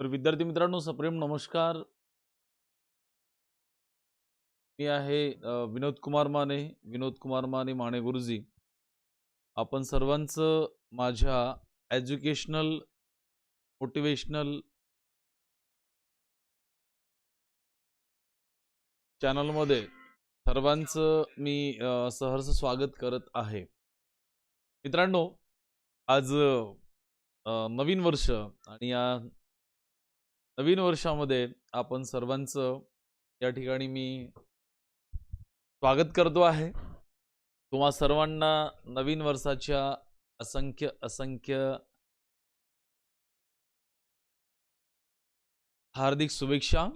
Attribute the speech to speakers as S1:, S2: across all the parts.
S1: तर विद्यार्थी मित्रांनो सप्रेम नमस्कार. मी आहे विनोद कुमार माने. विनोद कुमार माने माने गुरुजी. आपण सर्वांचं माझ्या एज्युकेशनल मोटिवेशनल चॅनलमध्ये सर्वांचं मी सहर्ष स्वागत करत आहे. मित्रांनो आज नवीन वर्ष आणि या नवीन वर्षामध्ये आपण सर्वांचं या ठिकाणी मी स्वागत करतो आहे. तुम्हा सर्वांना नवीन वर्षाच्या असंख्य असंख्य हार्दिक शुभेच्छा.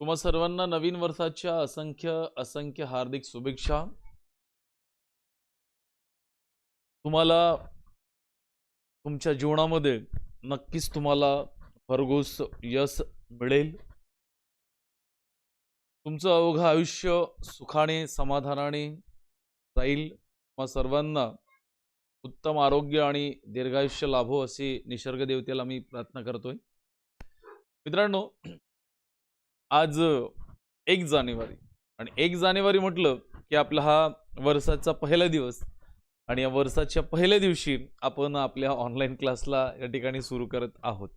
S1: तुम्हा सर्वांना नवीन वर्षाच्या असंख्य असंख्य हार्दिक शुभेच्छा. तुम्हाला तुमच्या जीवनामध्ये नक्कीच तुम्हाला भरघोस यश मिळेल. तुमचं अवघं आयुष्य सुखाने समाधानाने जाईल. तुम्हा सर्वांना उत्तम आरोग्य आणि दीर्घायुष्य लाभो असे निसर्ग देवतेला मी प्रार्थना करतोय. मित्रांनो आज एक जानेवारी. आणि एक जानेवारी म्हटलं की आपला हा वर्षाचा पहिला दिवस. आणि या वर्षाच्या पहिल्या दिवशी आपण आपल्या ऑनलाईन क्लासला या ठिकाणी सुरू करत आहोत.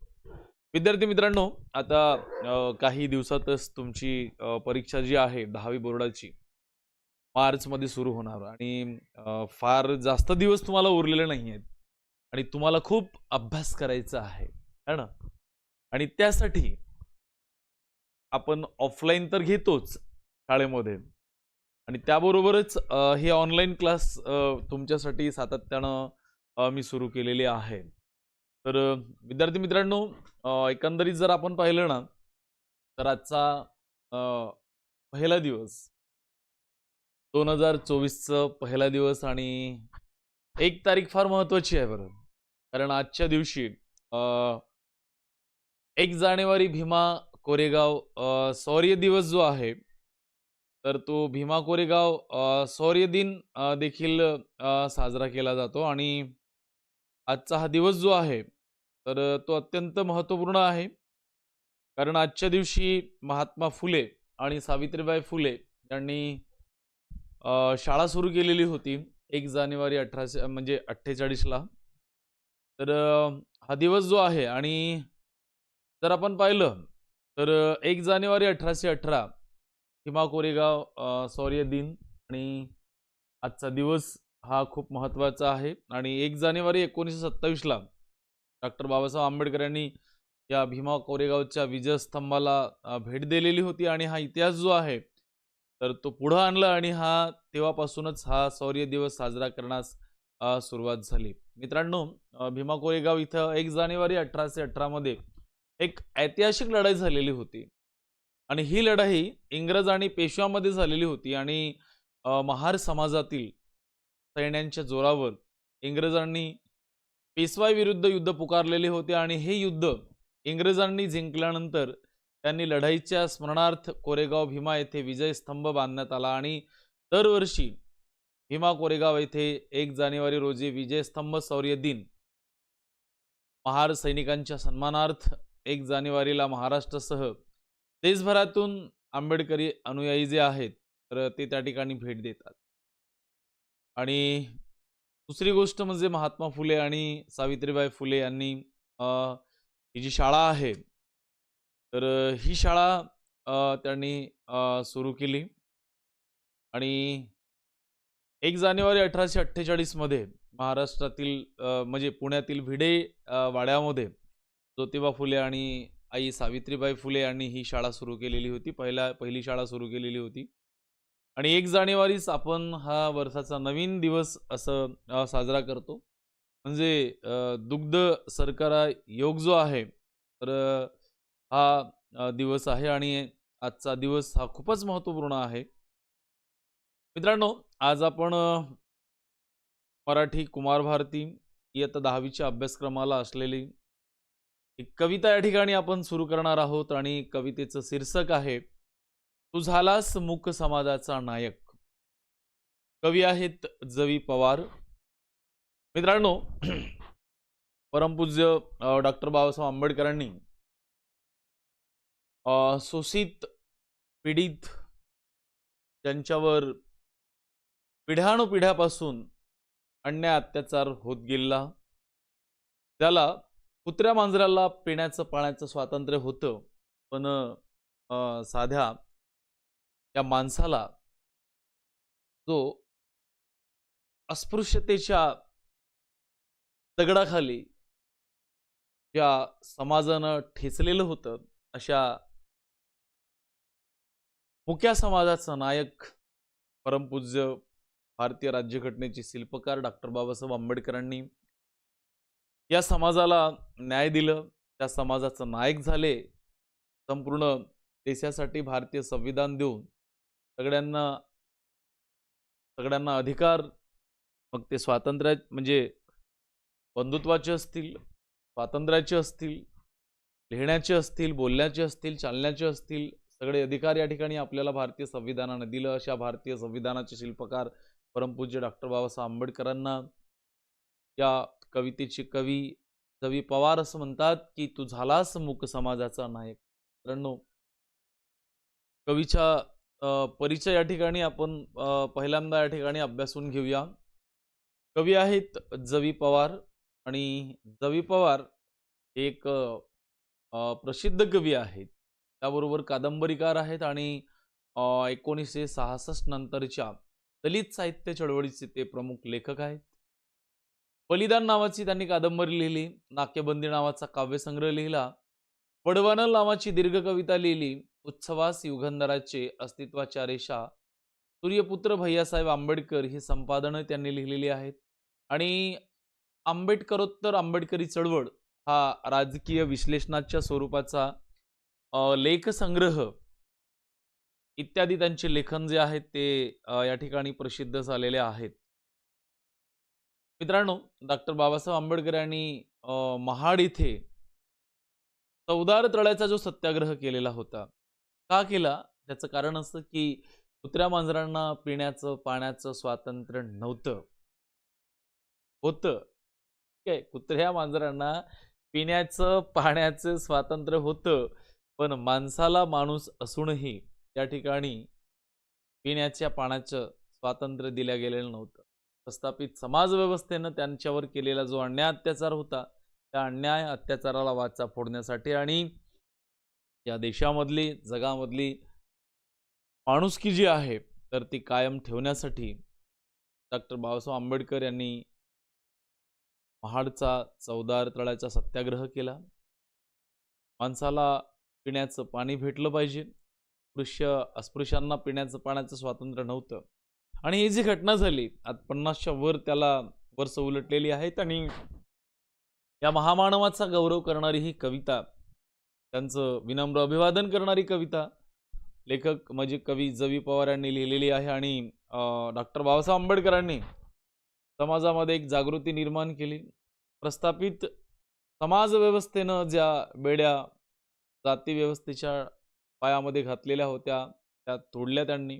S1: विद्यार्थी मित्रांनो आता काही दिवसातच तुमची परीक्षा जी आहे दहावी बोर्डाची मार्चमध्ये सुरू होणार. आणि फार जास्त दिवस तुम्हाला उरलेले नाही आहेत. आणि तुम्हाला खूप अभ्यास करायचा आहे. है ना? आणि त्यासाठी आपण ऑफलाईन तर घेतोच शाळेमध्ये. आणि त्याबरोबरच हे ऑनलाईन क्लास तुमच्यासाठी सातत्यानं मी सुरू केलेले आहे. तर विद्यार्थी मित्रांनो एकंदरीत जर आपण पाहिलं ना तर आजचा पहिला दिवस दोन हजार चोवीसचं पहिला दिवस आणि एक तारीख फार महत्वाची आहे बरं. कारण आजच्या दिवशी एक जानेवारी भीमा कोरेगाव शौर्य दिवस जो आहे तर तो भीमा कोरेगाव शौर्य दिन देखील साजरा केला जातो आणि आजचा हा दिवस जो आहे तर तो अत्यंत महत्त्वपूर्ण आहे. कारण आजच्या दिवशी महात्मा फुले आणि सावित्रीबाई फुले यांनी शाळा सुरू केलेली होती एक जानेवारी अठराशे म्हणजे अठ्ठेचाळीसला. तर हा दिवस जो आहे आणि जर आपण पाहिलं तर एक जानेवारी अठराशे अठरा भीमा कोरेगाव शौर्य दिन आणि आजचा दिवस हा खूप महत्त्वाचा आहे. आणि एक जानेवारी एकोणीसशे सत्तावीसला डॉक्टर बाबासाहेब आंबेडकर यांनी या भीमा कोरेगावच्या विजयस्तंभाला भेट दिलेली होती आणि हा इतिहास जो आहे तर तो पुढं आणला आणि हा तेव्हापासूनच हा शौर्य दिवस साजरा करण्यास सुरुवात झाली. मित्रांनो भीमा कोरेगाव इथं एक जानेवारी अठराशे अठरामध्ये एक ऐतिहासिक लढाई झालेली होती. आणि ही लढाई इंग्रज आणि पेशव्यामध्ये झालेली होती आणि महार समाजातील सैन्यांच्या जोरावर इंग्रजांनी पेशवाई विरुद्ध युद्ध पुकारलेले होते आणि हे युद्ध इंग्रजांनी जिंकल्यानंतर त्यांनी लढाईच्या स्मरणार्थ कोरेगाव भीमा येथे विजय स्तंभ बांधण्यात आला आणि दरवर्षी भीमा कोरेगाव येथे एक जानेवारी रोजी विजयस्तंभ शौर्य दिन महार सैनिकांच्या सन्मानार्थ एक जानेवारीला महाराष्ट्रासह देशभरातून आंबेडकरी अनुयायी जे आहेत तर ते त्या ठिकाणी भेट देतात. आणि दुसरी गोष्ट म्हणजे महात्मा फुले आणि सावित्रीबाई फुले यांनी ही जी शाळा आहे तर ही शाळा त्यांनी सुरू केली. आणि एक जानेवारी अठराशे अठ्ठेचाळीसमध्ये महाराष्ट्रातील म्हणजे पुण्यातील भिडे वाड्यामध्ये ज्योतिबा फुले आणि आई सावित्रीबाई फुले यांनी ही शाळा सुरू केलेली होती. पहिला पहिली शाळा सुरू केलेली होती. आणि एक जानेवारीच आपण हा वर्षाचा नवीन दिवस असं साजरा करतो. म्हणजे दुग्ध सरकारा योग जो आहे तर हा दिवस आहे आणि आजचा दिवस हा खूपच महत्त्वपूर्ण आहे. मित्रांनो आज आपण मराठी कुमार भारती इयत्ता दहावीच्या अभ्यासक्रमाला असलेली एक कविता या ठिकाणी आपण सुरू करणार आहोत आणि कवितेचं शीर्षक आहे तू झालास मूक समाजाचा नायक. कवी आहेत जवी पवार. मित्रांनो परमपूज्य डॉक्टर बाबासाहेब आंबेडकरांनी शोषित पीडित ज्यांच्यावर पिढ्यानुपिढ्यापासून अन्याय अत्याचार होत गेला त्याला कुत्र्या मांजराला पिण्याचं पाण्याचं स्वातंत्र्य होतं पण साध्या या माणसाला जो अस्पृश्यतेच्या दगडाखाली ज्या समाजानं ठेचलेलं होतं अशा मुक्या समाजाचा नायक परमपूज्य भारतीय राज्यघटनेचे शिल्पकार डॉक्टर बाबासाहेब आंबेडकरांनी या समाजाला न्याय दिलं त्या समाजाचं नायक झाले संपूर्ण देशासाठी भारतीय संविधान देऊन सगळ्यांना सगळ्यांना अधिकार मग ते स्वातंत्र्य म्हणजे बंधुत्वाचे असतील स्वातंत्र्याचे असतील लिहिण्याचे असतील बोलण्याचे असतील चालण्याचे असतील सगळे अधिकार या ठिकाणी आपल्याला भारतीय संविधानाने दिलं. अशा भारतीय संविधानाचे शिल्पकार परमपूज्य डॉक्टर बाबासाहेब आंबेडकरांना या कवितेचे कवी जवी पवार असं म्हणतात की तू झालास मूक समाजाचा नायक. मित्रांनो कवीच्या परिचय या ठिकाणी आपण पहिल्यांदा या ठिकाणी अभ्यासून घेऊया. कवी आहेत जवी पवार आणि जवी पवार एक प्रसिद्ध कवी आहेत. त्याबरोबर कादंबरीकार आहेत आणि एकोणीसशे सहासष्ट नंतरच्या दलित साहित्य चळवळीचे ते प्रमुख लेखक आहेत. बलिदान नावाची त्यांनी कादंबरी लिहिली नाक्यबंदी नावाचा काव्यसंग्रह लिहिला पडवानल नावाची दीर्घ कविता लिहिली उत्सवास युगंधराचे अस्तित्वाच्या रेषा सूर्यपुत्र भैयासाहेब आंबेडकर ही संपादनं त्यांनी लिहिलेली आहेत. आणि आंबेडकरोत्तर आंबेडकरी चळवळ हा राजकीय विश्लेषणाच्या स्वरूपाचा लेखसंग्रह इत्यादी त्यांचे लेखन जे आहेत ते या ठिकाणी प्रसिद्ध झालेले आहेत. मित्रांनो डॉक्टर बाबासाहेब आंबेडकर यांनी महाड इथे चौदार तळ्याचा जो सत्याग्रह केलेला होता का केला? त्याचं कारण असं की कुत्र्या मांजरांना पिण्याचं पाण्याचं स्वातंत्र्य नव्हतं. होतं. ठीक आहे कुत्र्या मांजरांना पिण्याचं पाण्याचं स्वातंत्र्य होतं पण माणसाला माणूस असूनही त्या ठिकाणी पिण्याच्या पाण्याचं स्वातंत्र्य दिल्या गेलेलं नव्हतं. प्रस्थापित समाज व्यवस्थेनं त्यांच्यावर केलेला जो अन्याय अत्याचार होता त्या अन्याय अत्याचाराला वाचा फोडण्यासाठी आणि या देशामधली जगामधली माणुसकी जी आहे तर ती कायम ठेवण्यासाठी डॉक्टर बाबासाहेब आंबेडकर यांनी महाडचा चौदार तळ्याचा सत्याग्रह केला. माणसाला पिण्याचं पाणी भेटलं पाहिजे. स्पृश्य अस्पृश्यांना पिण्याचं पाण्याचं स्वातंत्र्य नव्हतं. आणि ही जी घटना झाली आज पन्नासच्या वर त्याला वर्ष उलटलेली आहेत आणि या महामानवाचा गौरव करणारी ही कविता त्यांचं विनम्र अभिवादन करणारी कविता लेखक म्हणजे कवी जवी पवार यांनी लिहिलेली आहे आणि डॉक्टर बाबासाहेब आंबेडकरांनी समाजामध्ये एक जागृती निर्माण केली. प्रस्थापित समाज व्यवस्थेनं ज्या बेड्या जाती व्यवस्थेच्या पायामध्ये घातलेल्या होत्या त्या तोडल्या त्यांनी.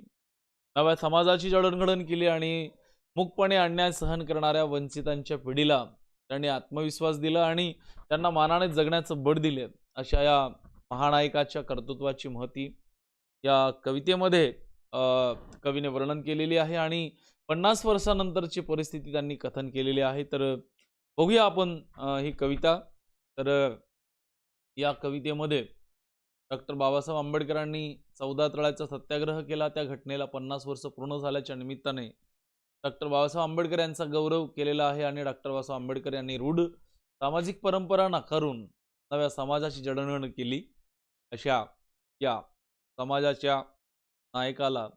S1: नव्या समाजाची जडणघडण केली आणि मुकपणे अन्याय सहन करणाऱ्या वंचितांच्या पिढीला त्यांनी आत्मविश्वास दिला आणि त्यांना मानाने जगण्याचं बळ दिले. अशा या महानायकाच्या कर्तृत्वाची महती या कवितेमध्ये कवीने वर्णन केलेली आहे आणि पन्नास वर्षानंतरची परिस्थिती त्यांनी कथन केलेली आहे. तर बघूया आपण ही कविता. तर या कवितेमध्ये डॉक्टर बाबासाहेब आंबेडकरांनी चौदा तळाचा सत्याग्रह केला. त्या घटनेला पन्नास वर्ष पूर्ण झाल्याच्या निमित्ताने डॉक्टर बाबासाहेब आंबेडकर यांचा गौरव केलेला आहे आणि डॉक्टर बाबासाहेब आंबेडकर यांनी रूढ सामाजिक परंपरा नाकारून नव्या समाजाची जडणघडण केली. अशा या समाजाच्या नायकाला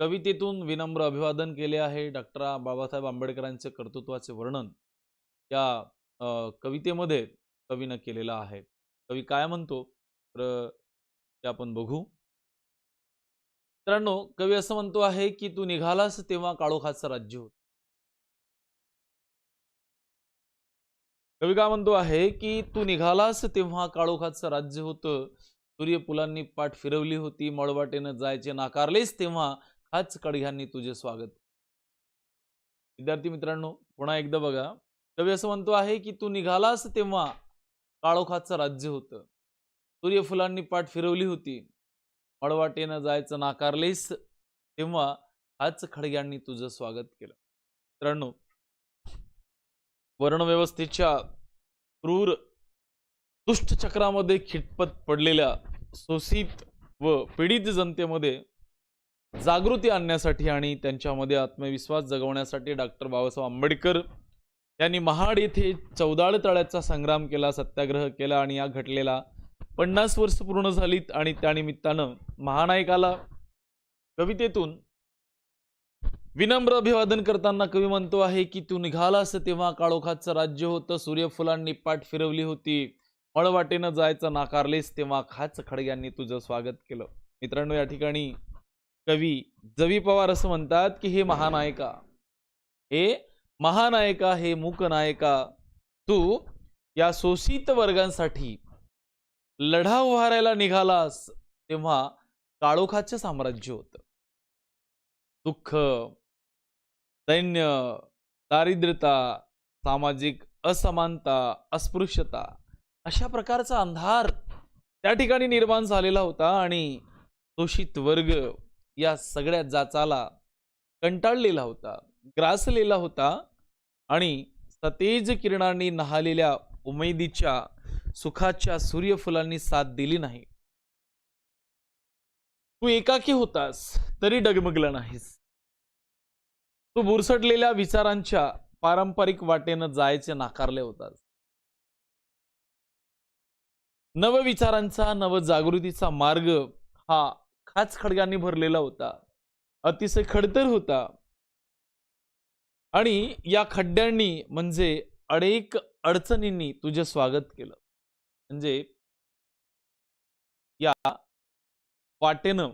S1: कवितेतून विनम्र अभिवादन केले आहे. डॉक्टर बाबासाहेब आंबेडकरांचे कर्तृत्वाचे वर्णन या कवितेमध्ये कवीनं केलेलं आहे. कवी काय म्हणतो? तर ते आपण बघू. मित्रांनो कवी असं म्हणतो आहे की तू निघालास तेव्हा काळोखाचं राज्य होत. कवी का म्हणतो आहे की तू निघालास तेव्हा काळोखाचं राज्य होतं. सूर्यफुलांनी पाठ फिरवली होती. मळवाटेनं जायचे नाकारलेस तेव्हा हाच कडघ्यांनी तुझे स्वागत. विद्यार्थी मित्रांनो पुन्हा एकदा बघा. कवी असं म्हणतो आहे की तू निघालास तेव्हा काळोखाचं राज्य होतं. सूर्यफुलांनी पाठ फिरवली होती. मळवाटेनं जायचं नाकारलेस तेव्हा हाच खडग्यांनी तुझं स्वागत केलं. मित्रांनो वर्णव्यवस्थेच्या क्रूर दुष्टचक्रामध्ये खिटपत पडलेल्या शोषित व पीडित जनतेमध्ये जागृती आणण्यासाठी आणि त्यांच्यामध्ये आत्मविश्वास जगवण्यासाठी डॉक्टर बाबासाहेब आंबेडकर यांनी महाड येथे चौदाळ तळ्याचा संग्राम केला सत्याग्रह केला आणि या घटलेला पन्नास वर्ष पूर्ण झालीत आणि त्यानिमित्तानं महानायकाला कवितेतून विनम्र अभिवादन करताना कवी म्हणतो आहे की तू निघालास तेव्हा काळोखाचं राज्य होतं. सूर्यफुलांनी पाठ फिरवली होती. मळवाटेनं जायचं नाकारलेस तेव्हा खाच खडग्यांनी तुझं स्वागत केलं. मित्रांनो या ठिकाणी कवी जवी पवार असं म्हणतात की हे महानायका हे महानायका हे मूकनायका तू या शोषित वर्गांसाठी लढा उभारायला निघालास तेव्हा काळोखाचं साम्राज्य होतं. दुःख दैन्य दारिद्र्यता सामाजिक असमानता अस्पृश्यता अशा प्रकारचा अंधार त्या ठिकाणी निर्माण झालेला होता आणि शोषित वर्ग या सगळ्या जाचाला कंटाळलेला होता ग्रासलेला होता आणि सतेज किरणांनी नहालेल्या उमेदीच्या सुखाच्या सूर्यफुलांनी साथ दिली नाही. तू एकाकी होतास तरी डगमगला नाहीस. तू बुरसटलेल्या विचारांच्या पारंपरिक वाटेनं जायचे नाकारले होतास. नव विचारांचा नवजागृतीचा मार्ग हा खाच खडगांनी भरलेला होता. अतिशय खडतर होता. आणि या खड्ड्यांनी म्हणजे अनेक अडचणींनी तुझे स्वागत केलं. म्हणजे या वाटेनं.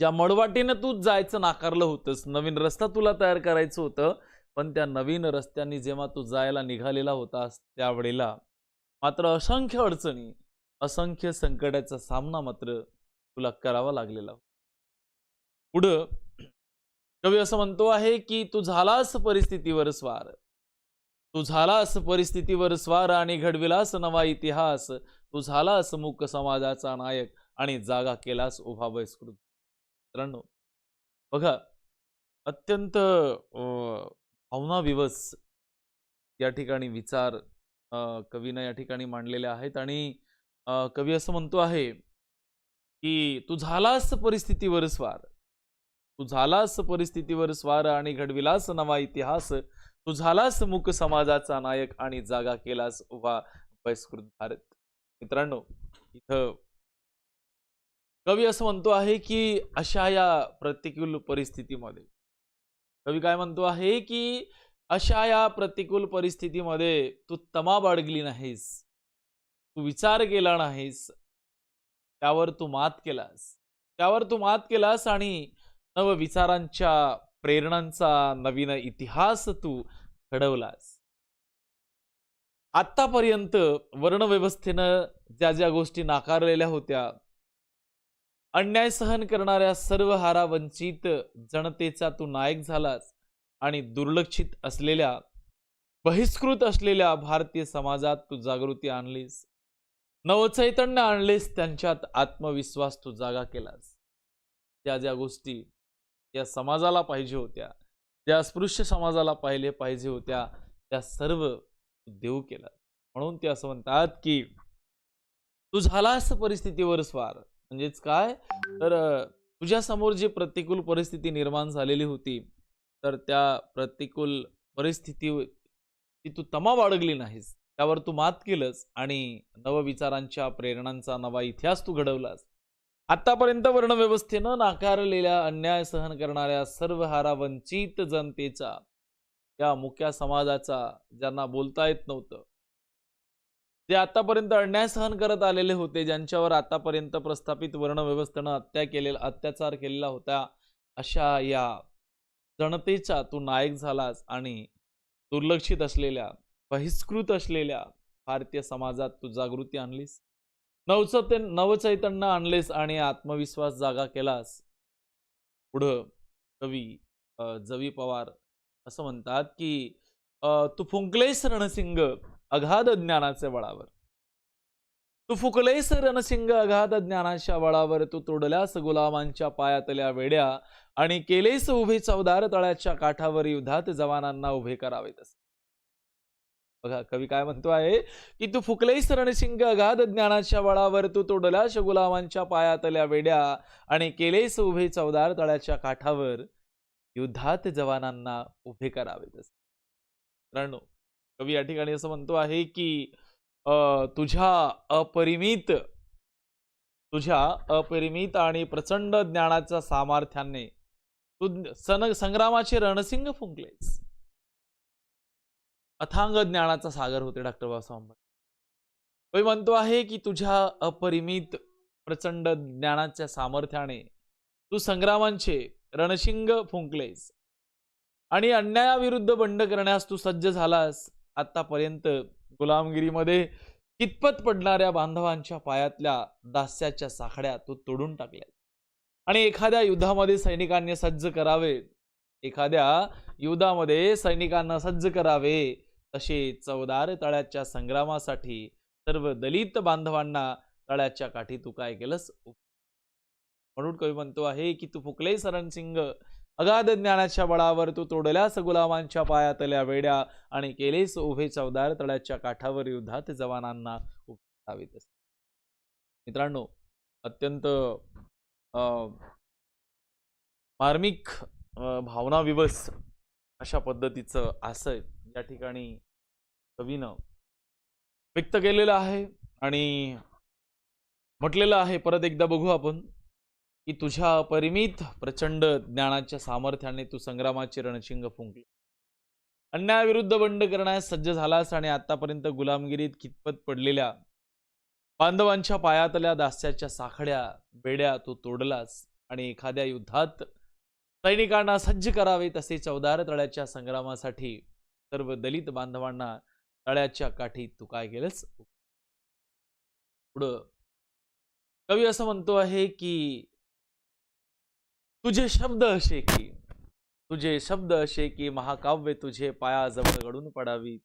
S1: ज्या मळवाटेनं तू जायचं नाकारलं होतंस नवीन रस्ता तुला तयार करायचं होतं पण त्या नवीन रस्त्यांनी जेव्हा तू जायला निघालेला होतास त्यावेळेला मात्र असंख्य अडचणी असंख्य संकटाचा सामना मात्र तुला करावा लागलेला पुढं कवी असं म्हणतो आहे की तू झालास परिस्थितीवर स्वार तू झालास परिस्थितीवर स्वार आणि घडविलास नवा इतिहास. तू झालास मुक समाजाचा नायक आणि जागा केलास उभा बहिष्कृत मित्रांनो बघा अत्यंत अं, या ठिकाणी विचार अं, कवीनं या ठिकाणी मांडलेले आहेत आणि कवी असं म्हणतो आहे की तू झालास परिस्थितीवर स्वार. तू झालास परिस्थितीवर स्वार आणि घडविलास नवा इतिहास. तू झालास मुक समाजाचा नायक आणि जागा केलास उभा बहिष्कृत भारत. मित्रांनो इथं कवी असं म्हणतो आहे की अशा या प्रतिकूल परिस्थितीमध्ये कवी काय म्हणतो आहे की अशा या प्रतिकूल परिस्थितीमध्ये तू तमा बाळगली नाहीस तू विचार केला नाहीस त्यावर तू मात केलास. त्यावर तू मात केलास आणि नव विचारांच्या प्रेरणांचा नवीन इतिहास तू घडवलास. आतापर्यंत वर्णव्यवस्थेनं ज्या ज्या गोष्टी नाकारलेल्या होत्या अन्याय सहन करणाऱ्या सर्व हारा वंचित जनतेचा तू नायक झालास आणि दुर्लक्षित असलेल्या बहिष्कृत असलेल्या भारतीय समाजात तू जागृती आणलीस. नवचैतन्य आणलीस त्यांच्यात आत्मविश्वास तू जागा केलास. त्या ज्या गोष्टी या समाजाला पाहिजे होत्या. ज्या अस्पृश्य समाजाला पाहिले पाहिजे होत्या. त्या सर्व देऊ केला. म्हणून ते असं म्हणतात की तू झालास परिस्थितीवर स्वार. म्हणजेच काय? तर तुझ्या समोर जी प्रतिकूल परिस्थिती निर्माण झालेली होती तर त्या प्रतिकूल परिस्थिती ती तू तमा बाळगली नाहीस. त्यावर तू मात केलंस आणि नवविचारांच्या प्रेरणांचा नवा इतिहास तू घडवलास. आतापर्यंत वर्णव्यवस्थेनं नाकारलेल्या अन्याय सहन करणाऱ्या सर्व हारा वंचित जनतेचा या मुख्या समाजाचा ज्यांना बोलता येत नव्हतं जे आतापर्यंत अन्याय सहन करत आलेले होते ज्यांच्यावर आतापर्यंत प्रस्थापित वर्णव्यवस्थेनं हत्या केलेला अत्याचार केलेला होता अशा या जनतेचा तू नायक झालास आणि दुर्लक्षित असलेल्या बहिष्कृत असलेल्या भारतीय समाजात तू जागृती आणलीस? नवचैत नवचैतन्य आणलेस आणि आत्मविश्वास जागा केलास. पुढं कवी जवी पवार असं म्हणतात की तू फुंकलेस रणसिंग अगाध ज्ञानाच्या बळावर तू फुकलेस रणसिंग अगाध ज्ञानाच्या बळावर तू तोडल्यास गुलामांच्या पायातल्या वेड्या आणि केलेस उभे चौदार तळ्याच्या काठावर. युद्धात जवानांना उभे करावेत तसे बघा कवी काय म्हणतो आहे की तू फुकलेस रणसिंग अगाध ज्ञानाच्या बळावर तू तोडलाश गुलामांच्या पायातल्या वेड्या आणि केलेस उभे चवदार तळ्याच्या काठावर युद्धात जवानांना उभे करावे तसे कवी या ठिकाणी असं म्हणतो आहे की तुझ्या अपरिमित तुझ्या अपरिमित आणि प्रचंड ज्ञानाच्या सामर्थ्याने तू सन संग्रामाचे रणसिंग फुंकलेस. अथांग ज्ञानाचा सागर होते डॉक्टर बाबासाहेब आंबेडकर. म्हणतो आहे की तुझ्या अपरिमित प्रचंड ज्ञानाच्या सामर्थ्याने तू संग्रामांचे रणशिंग फुंकलेस आणि अन्यायाविरुद्ध बंड करण्यास तू सज्ज झालास आतापर्यंत गुलामगिरीमध्ये कितपत पडणाऱ्या बांधवांच्या पायातल्या दास्याच्या साखड्या तू तोडून टाकल्या आणि एखाद्या युद्धामध्ये सैनिकांनी सज्ज करावे एखाद्या युद्धामध्ये सैनिकांना सज्ज करावे तसे चवदार तळ्याच्या संग्रामासाठी सर्व दलित बांधवांना तळ्याच्या काठी तू काय केलंस? म्हणून कवी म्हणतो आहे की तू फुकले सरणसिंग अगाध ज्ञानाच्या बळावर तू तोडल्यास गुलामांच्या पायातल्या वेड्या आणि केलेस उभे चवदार तळ्याच्या काठावर युद्धात जवानांना उभावीत मित्रांनो अत्यंत अं, मार्मिक भावनाविवस भावना विवस अशा पद्धतीचं आशय त्या ठिकाणी कवीनं व्यक्त केलेलं आहे आणि म्हटलेलं आहे परत एकदा बघू आपण की तुझ्या परिमित प्रचंड ज्ञानाच्या सामर्थ्याने तू संग्रामाचे रणशिंग फुंकले. अन्यायाविरुद्ध बंड करण्यास सज्ज झालास आणि आतापर्यंत गुलामगिरीत कितपत पडलेल्या बांधवांच्या पायातल्या दास्याच्या साखड्या बेड्या तू तोडलास आणि एखाद्या युद्धात सैनिकांना सज्ज करावे तसे चौदार तळ्याच्या संग्रामासाठी सर्व दलित बांधवांना तळ्याच्या काठी तू काय केलंस? पुढं कवी असं म्हणतो आहे की तुझे शब्द असे की तुझे शब्द असे की महाकाव्य तुझे पायाजवळ घडून पडावी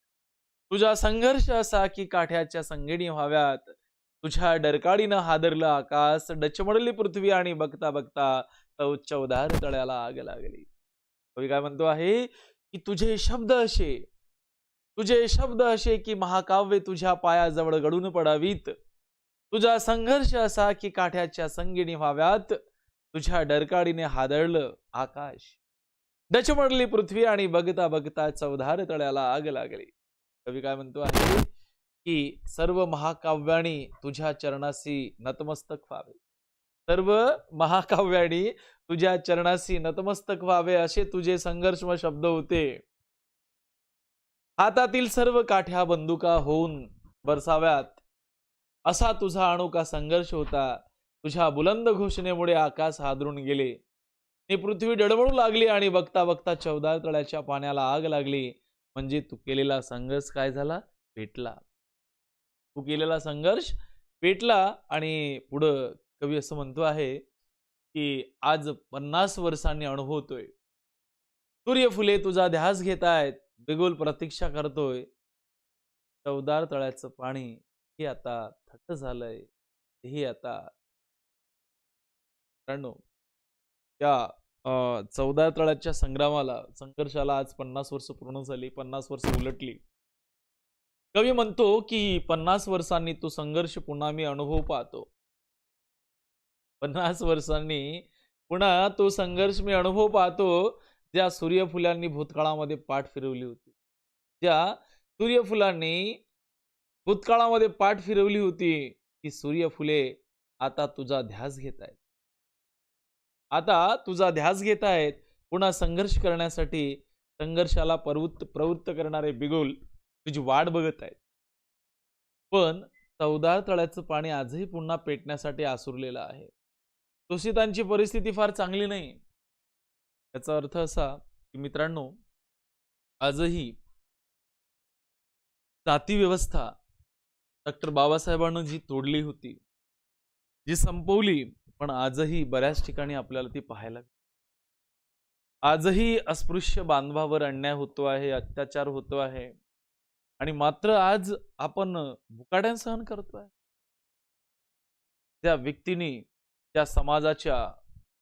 S1: तुझा संघर्ष असा की काठ्याच्या संघिणी व्हाव्यात. तुझ्या डरकाळीनं हादरलं आकाश डचमडली पृथ्वी आणि बघता बघता उच्च उदार तळ्याला आग लागली. कवी काय म्हणतो आहे? की तुझे शब्द असे तुझे शब्द असे की महाकाव्य तुझ्या पायाजवळ घडून पडावीत. तुझा संघर्ष असा की काठ्याच्या संगीणी व्हाव्यात. तुझ्या डरकाडीने हादळलं आकाश. डचमडली पृथ्वी आणि बघता बघता चौधार तळ्याला आग लागली. कवी काय म्हणतो आहे की सर्व महाकाव्याने तुझ्या चरणाशी नतमस्तक व्हावे. सर्व महाकाव्याणी तुझ्या चरणाशी नतमस्तक व्हावे असे तुझे संघर्षम शब्द होते. हातातील सर्व काठ्या बंदुका होऊन बरसाव्यात. असा तुझा अणुका संघर्ष होता. तुझ्या बुलंद घोषणेमुळे आकाश हादरून गेले. ही पृथ्वी डडबडू लागली आणि बघता बघता चौदा तळ्याच्या पाण्याला आग लागली. म्हणजे तू केलेला संघर्ष काय झाला? पेटला. तू केलेला संघर्ष पेटला आणि पुढं कवी असं म्हणतो आहे की आज पन्नास वर्षांनी अनुभवतोय. सूर्यफुले तुझा ध्यास घेतायत बिगुल प्रतीक्षा करतोय. चौदार तळ्याचं पाणी हे आता थट्ट झालंय हे आता मित्रांनो त्या चौदा तळाच्या संग्रामाला संघर्षाला आज पन्नास वर्ष पूर्ण झाली पन्नास वर्ष उलटली. कवी म्हणतो की पन्नास वर्षांनी तो संघर्ष पुन्हा मी अनुभव पाहतो. पन्नास वर्षांनी पुन्हा तो संघर्ष मी अनुभव पाहतो ज्या सूर्यफुलांनी भूतकाळामध्ये पाठ फिरवली होती. ज्या सूर्यफुलांनी भूतकाळामध्ये पाठ फिरवली होती की सूर्यफुले आता तुझा ध्यास घेत आहेत. आता तुझा ध्यास घेत आहेत. पुन्हा संघर्ष करण्यासाठी संघर्षाला प्रवृत्त प्रवृत्त करणारे बिगुल तुझी वाट बघत आहेत. पण चौदार तळ्याचं पाणी आजही पुन्हा पेटण्यासाठी आसुरलेलं आहे. दूषितांची परिस्थिती फार चांगली नाही. याचा अर्थ असा की मित्रांनो आजही जाती व्यवस्था डॉक्टर बाबासाहेबांनी जी तोडली होती जी संपवली पण आजही बऱ्याच ठिकाणी आपल्याला ती पाहायला आजही अस्पृश्य बांधवावर अन्याय होतो आहे अत्याचार होतो आहे आणि मात्र आज आपण भुकाड्यां सहन करतोय. त्या व्यक्तीने त्या समाजाच्या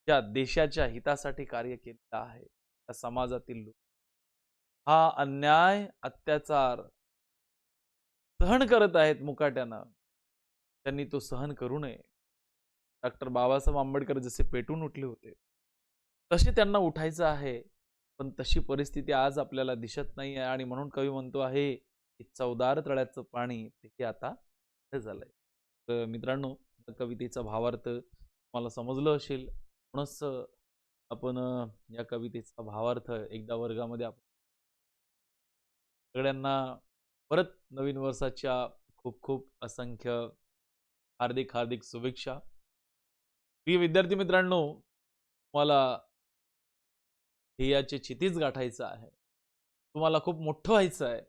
S1: त्या देशाच्या हितासाठी कार्य केलेलं आहे त्या समाजातील लोक. हा अन्याय अत्याचार सहन करत आहेत मुकाट्यानं. त्यांनी तो सहन करू नये. डॉक्टर बाबासाहेब आंबेडकर जसे पेटून उठले होते तसे त्यांना उठायचं आहे. पण तशी परिस्थिती आज आपल्याला दिसत नाही आहे आणि म्हणून कवी म्हणतो आहे की चौदार तळ्याचं पाणी ते आता हे झालंय. तर मित्रांनो कवितेचा भावार्थ मला समजलं असेल. म्हणूनच आपण या कवितेचा भावार्थ एकदा वर्गामध्ये आपण सगळ्यांना परत नवीन वर्षाच्या खूप खूप असंख्य हार्दिक हार्दिक शुभेच्छा. प्रिय विद्यार्थी मित्रांनो तुम्हाला ध्येयाचे चितीच गाठायचं आहे. तुम्हाला खूप मोठं व्हायचं आहे.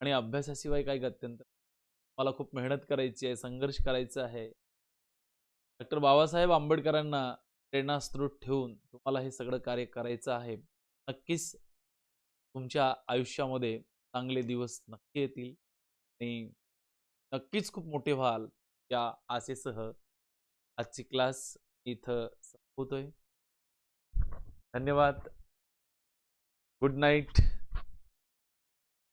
S1: आणि अभ्यासाशिवाय काय गत्यंतर? मला खूप मेहनत करायची आहे संघर्ष करायचा आहे. डॉक्टर बाबासाहेब आंबेडकरांना प्रेरणास्त्रोत ठेवून तुम्हाला हे सगळं कार्य करायचं आहे. नक्कीच तुमच्या आयुष्यामध्ये चांगले दिवस नक्की येतील. आणि नक्कीच खूप मोठे व्हाल या आशेसह आजची क्लास इथं संपवतोय. धन्यवाद. Good night.